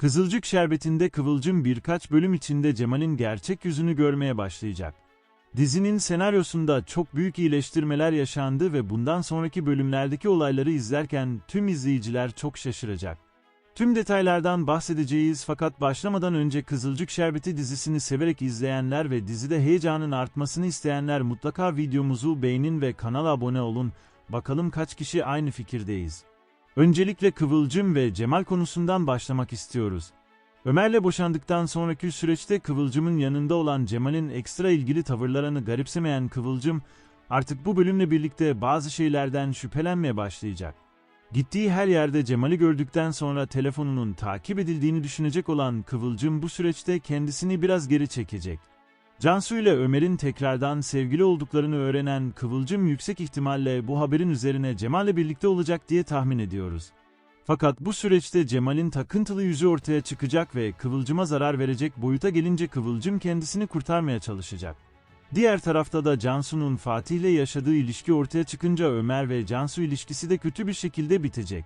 Kızılcık Şerbeti'nde Kıvılcım birkaç bölüm içinde Cemal'in gerçek yüzünü görmeye başlayacak. Dizinin senaryosunda çok büyük iyileştirmeler yaşandı ve bundan sonraki bölümlerdeki olayları izlerken tüm izleyiciler çok şaşıracak. Tüm detaylardan bahsedeceğiz fakat başlamadan önce Kızılcık Şerbeti dizisini severek izleyenler ve dizide heyecanın artmasını isteyenler mutlaka videomuzu beğenin ve kanala abone olun. Bakalım kaç kişi aynı fikirdeyiz. Öncelikle Kıvılcım ve Cemal konusundan başlamak istiyoruz. Ömer'le boşandıktan sonraki süreçte Kıvılcım'ın yanında olan Cemal'in ekstra ilgili tavırlarını garipsemeyen Kıvılcım, artık bu bölümle birlikte bazı şeylerden şüphelenmeye başlayacak. Gittiği her yerde Cemal'i gördükten sonra telefonunun takip edildiğini düşünecek olan Kıvılcım bu süreçte kendisini biraz geri çekecek. Cansu ile Ömer'in tekrardan sevgili olduklarını öğrenen Kıvılcım yüksek ihtimalle bu haberin üzerine Cemal'le birlikte olacak diye tahmin ediyoruz. Fakat bu süreçte Cemal'in takıntılı yüzü ortaya çıkacak ve Kıvılcım'a zarar verecek boyuta gelince Kıvılcım kendisini kurtarmaya çalışacak. Diğer tarafta da Cansu'nun Fatih ile yaşadığı ilişki ortaya çıkınca Ömer ve Cansu ilişkisi de kötü bir şekilde bitecek.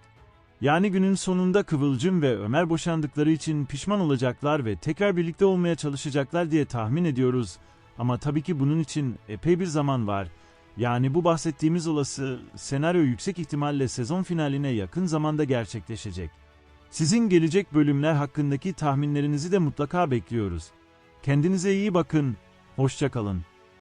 Yani günün sonunda Kıvılcım ve Ömer boşandıkları için pişman olacaklar ve tekrar birlikte olmaya çalışacaklar diye tahmin ediyoruz. Ama tabii ki bunun için epey bir zaman var. Yani bu bahsettiğimiz olası senaryo yüksek ihtimalle sezon finaline yakın zamanda gerçekleşecek. Sizin gelecek bölümler hakkındaki tahminlerinizi de mutlaka bekliyoruz. Kendinize iyi bakın, hoşçakalın.